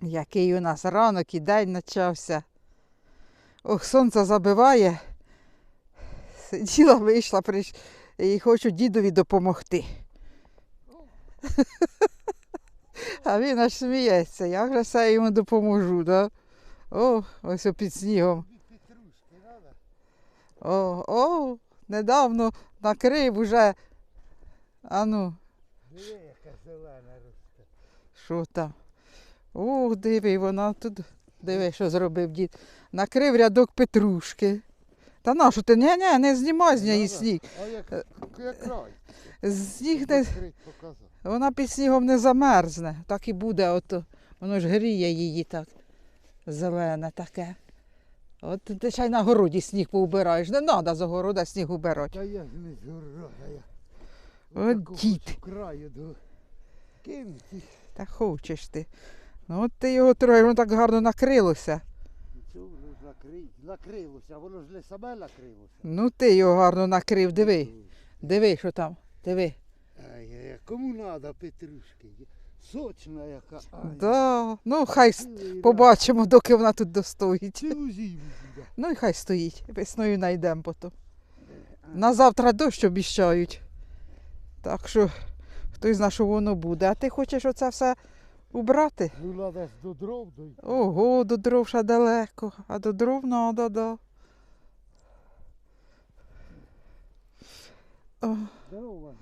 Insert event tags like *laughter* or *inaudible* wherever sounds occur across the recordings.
Який у нас ранок і день почався. Ох, сонце забиває. Сиділа, вийшла, прийш... і хочу дідові допомогти. *laughs* А він аж сміється, я вже все йому допоможу, да? О, ось під снігом. О, о, недавно накрив уже. А ну, Диви, яка зелена росте. що там? Ох, диви, вона тут. Диви, що зробив дід. Накрив рядок петрушки. Та на що ти? Ні, ні, не знімай з неї сніг. А як, як край? Сніг не, вона під снігом не замерзне. Так і буде, ото. Воно ж гріє її так. Зелене таке. От ти ще й на городі сніг поубираєш. Не треба з огорода сніг убирати. Та я ж не згорода, я. От дід. краю до. Та хочеш ти. Ну от ти його трохи, воно так гарно накрилося. Нічого воно ж накри... накрилося, воно ж не саме накрилося. Ну ти його гарно накрив, диви. Диви, що там. Диви. Ай, кому треба петрушки? Сочна яка. Ай, Да. Ну, хай с- побачимо, доки вона тут достоїть. Цілу зиму буде. Ну і хай стоїть. Весною знайдемо потім. На завтра дощ обіщають. Так що хтось знає, що воно буде. А ти хочеш оце все убрати? Ну, треба до дров дойти. Ого, до дров ще далеко, а до дров надо, да. О, треба?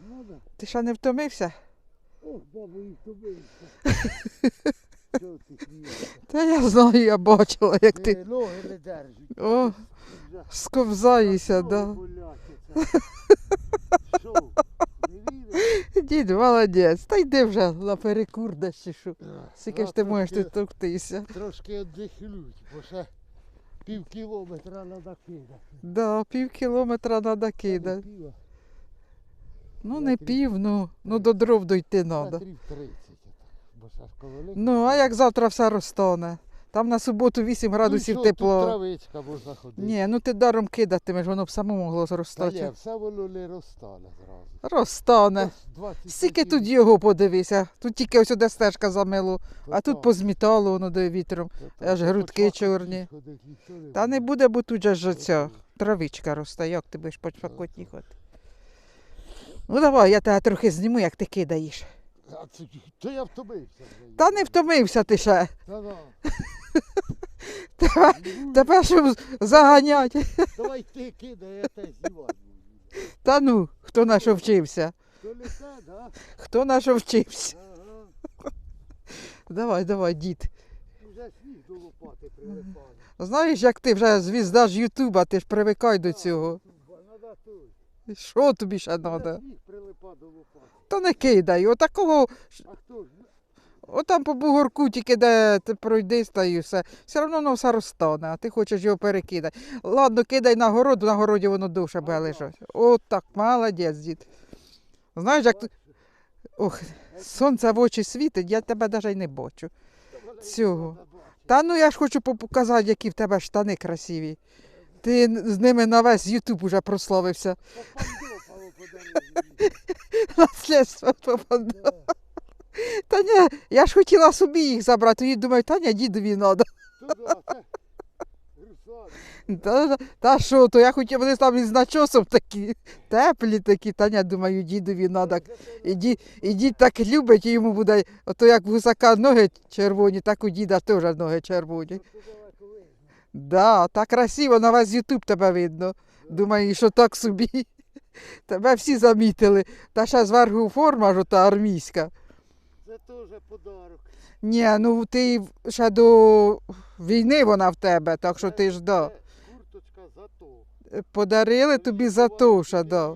ти ще не втомився? Ох, бабу, і втомився. *laughs* Що ти смієшся? Та я знаю, я бачила, як ти Е, Ноги не держать. О, сковзаєшся, ноги да. *laughs* Що? *laughs* Дід, молодець. Та йди вже на перекур десь чи що. Скільки ж ти можеш тут товктися? Трошки віддихнуть, бо ще пів кілометра треба кидати. Да, пів кілометра треба кидати. Ну не пів, ну, ну до дров дойти треба. Метрів 30. Бо ще ж ковалик. Ну, а як завтра все розтане? Там на суботу 8 градусів ну, що, Тут тепло. травичка можна ходити. Ні, ну ти даром кидатимеш, воно б само могло Та ні, зростати. все воно не розтане зразу. Розтане. Скільки тут його подивися. Тут тільки ось де стежка замило, а тут позмітало воно до вітром. аж грудки чорні. Та не буде. бо тут же ж ця травичка росте, як ти будеш по спокотній ходити. Ну давай, я тебе трохи зніму, як ти кидаєш. А це, то я втомився. Та не втомився ти ще. Та *laughs* Тебе, Ну, щоб заганяти. Давай ти кидай, я те знімати. Та ну, хто на що вчився? То да? Хто на що вчився? Ага. Давай, давай, дід. Вже сніг до лопати прилипає. Знаєш, як ти вже звізда ж Ютуба, ти ж привикай до цього. Надо. Що тобі ще Вже треба? сніг прилипа до лопати. Та не кидай. Отакого, А хто ж? Отам по бугорку тільки де ти пройдись та і все. Все одно воно все розтане, а ти хочеш його перекидати. Ладно, кидай на город, на городі воно довше буде лежати. От так, молодець, дід. Знаєш, як. Ох, сонце в очі світить, я тебе навіть не бачу. Цього. Та ну я ж хочу показати, які в тебе штани красиві. Ти з ними на весь Ютуб уже прославився. *laughs* Наслідство попадало. *laughs* Та ні, я ж хотіла собі їх забрати, і думаю, *laughs* та ні, дідові треба. Та, та що, то я хотіла, вони там із начосом такі, теплі такі, та ні, думаю, дідові треба. І, ді, і дід так любить, і йому буде, ото як в гусака ноги червоні, так у діда теж ноги червоні. то. Да, так красиво, на весь Ютуб тебе видно. Думаю, що так собі. *laughs* Тебе всі замітили. Та ще зверху форма ж ота армійська. Це теж подарок. Ні, ну ти ще до війни вона в тебе, так що ти ж да. Це Курточка зато. Подарили тобі за то, що да.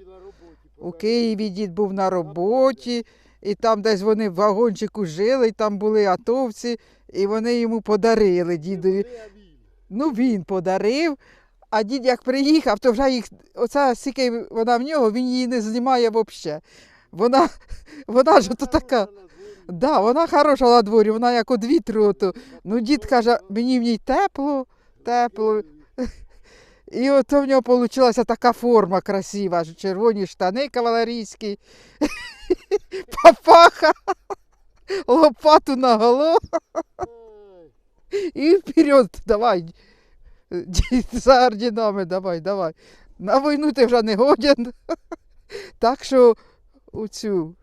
У. Києві дід був на роботі, і там десь вони в вагончику жили, і там були атовці, і вони йому подарили дідові. Ну, він подарив, а дід як приїхав, то вже їх, оця скільки вона в нього, він її не знімає взагалі. Вона, *laughs* вона ж ото така. Да, вона хороша на дворі, вона як од вітру. Ну, дід каже, мені в ній тепло, тепло. *laughs* І ото в нього вийшла така форма красива, червоні штани кавалерійські, *laughs* папаха, *laughs* лопату на голову. І вперед, давай. Дід, За орденами, давай, давай. На війну ти вже не годен. Так що у цю.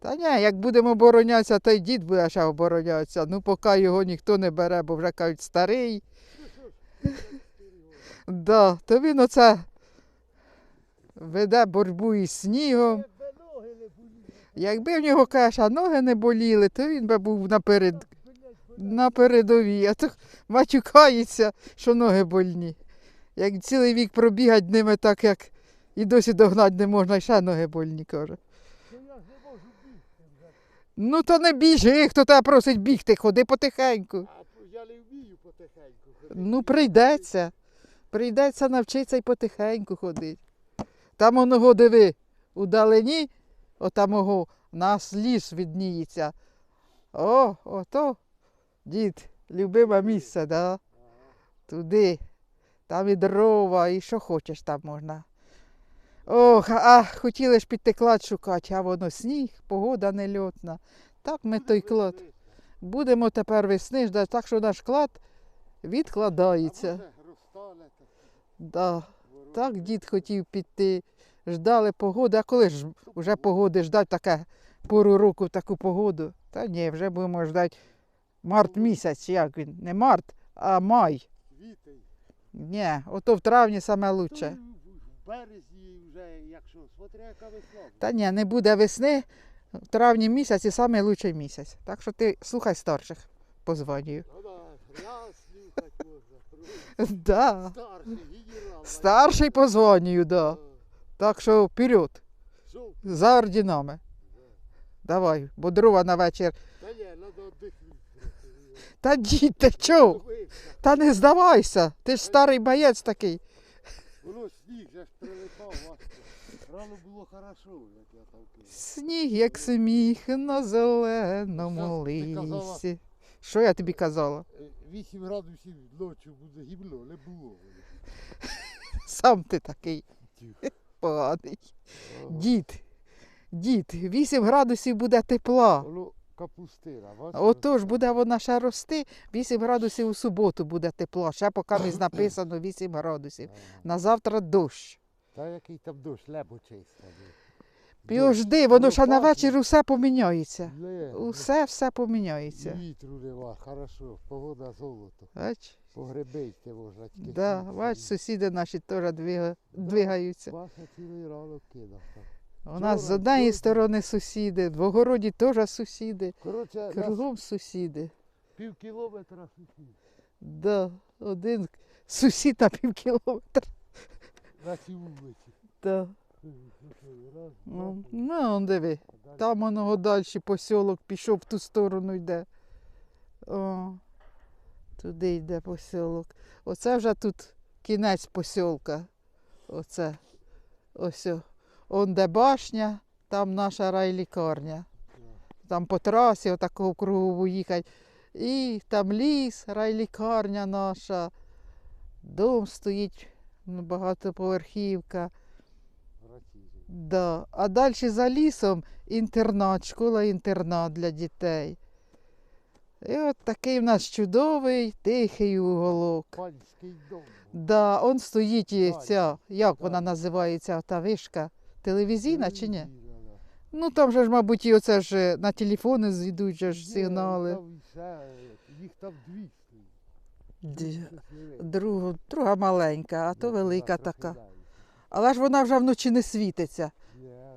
Та ні, як будемо оборонятися, то й дід буде ще оборонятися. Ну, поки його ніхто не бере, бо вже кажуть старий. *laughs* Да, то він оце веде боротьбу із снігом. Якби в нього каша ноги не боліли, то він би був наперед, на передовій. А то матюкається, що ноги больні. Як цілий вік пробігать ними так, як і досі догнати не можна, і ще ноги больні, каже. то я ж не можу бігти вже. Ну то не біжи, хто тебе просить бігти, ходи потихеньку. А я не вмію потихеньку ходити. Ну, прийдеться. Прийдеться навчитися й потихеньку ходити. Там оного диви, удалині, отамого, нас ліс відніється. О, ото, дід, любиме місце, да? Туди. Там і дрова, і що хочеш там можна. Ох, а хотіли ж піти клад шукати, а воно сніг, погода нельотна. Так ми той клад. Будемо тепер весни ждати, так що наш клад відкладається. Да. Так дід хотів піти. Ждали погоди, а коли ж вже погоди ждать таке пору року таку погоду? Та ні, вже будемо ждати март місяць, як він. Не март, а май. Ні, ото в травні саме лучше. Березні вже, якщо, смотри, яка весна. Та ні, не буде весни, в травні місяці лучший місяць. Так що ти слухай старших, позвоню. Ну да, раз слухать можна. Да. Старший генерал. Старший позвоню, да. Так що вперед, за ордінами. Давай, бо дрова на вечір. Та ні, треба віддихнути. Та дід, ти чого? Та не здавайся, ти ж старий боєць такий. Воно сніг же ж прилипав важко. Рано було хорошо, як я там кинув. Сніг, як сміх на зеленому ти казала. лісі. Що я тобі казала? 8 градусів ночі буде гімно, не було. *laughs* Сам ти такий Тихо. поганий. Дід, дід, 8 градусів буде тепла. Воно капустина. Отож буде вона ще рости, 8 градусів у суботу буде тепло. Ще поки не *coughs* написано 8 градусів. На завтра дощ. Та який там дощ, лебо чисте. Підожди, воно ще на вечір усе поміняється. Усе, все поміняється. Вітру нема, хорошо, погода золото. Бач? Погребейте можна тільки. Да, бач, сусіди наші теж двигаються. Паша цілий ранок кидав. У нас з однієї сторони сусіди, в огороді теж сусіди, Коротше, кругом сусіди. пів кілометра сусід. Да, один сусід на пів кілометра. На цій вулиці. Да. Раз, Ну, ну, он диви, далі там воно далі посілок пішов в ту сторону йде. О, туди йде посілок. Оце вже тут кінець посілка. Оце. Ось. о. Он де башня, там наша райлікарня. Там по трасі отакого кругу їхати. І там ліс, райлікарня наша. Дом стоїть, ну, багатоповерхівка. Да. А далі за лісом інтернат, школа-інтернат для дітей. І от такий в нас чудовий, тихий уголок. Панський дом. Да, он стоїть ця, як вона називається, та вишка, телевізійна чи ні? Ну там же ж, мабуть, і оце ж е, на телефони зійдуть же ж сигнали. е, Їх там 200. Ді- Другу, друга маленька, а то Ну, велика така. Але ж вона вже вночі не світиться.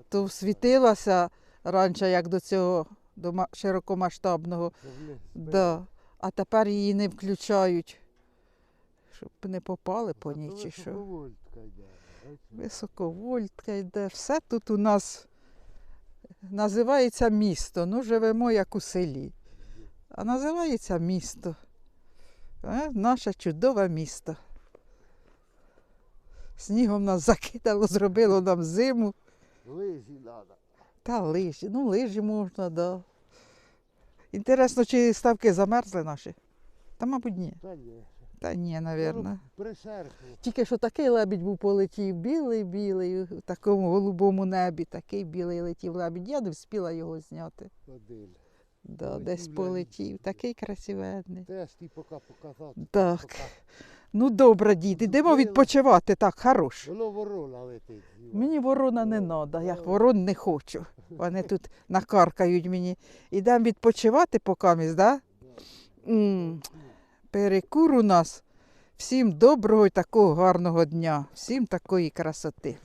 То світилася раніше, як до цього до широкомасштабного. Да. А тепер її не включають, щоб не попали по ній чи що. Високовольтка йде. Все тут у нас називається місто. Ну, живемо як у селі. А називається місто. Е, наше чудове місто. Снігом нас закидало, зробило нам зиму. Лижі треба. Та лижі. Ну, лижі можна, да. Інтересно, чи ставки замерзли наші? Та, мабуть, ні. Та ні. Та ні. Присерхло. Тільки що такий лебідь був полетів, білий-білий, у такому голубому небі, такий білий летів лебідь. Я не встигла його зняти. Да, Полетів десь полетів, такий красивенний. Теж ті поки показав. Так. Ну добре, дід, ідемо Зупинили. відпочивати, так, хорош. Воно ворона летить. Мені ворона не треба, я ворон не хочу. Вони тут накаркають мені. Ідемо відпочивати покамість, да? Перекур у нас. Всім доброго і такого гарного дня, всім такої красоти.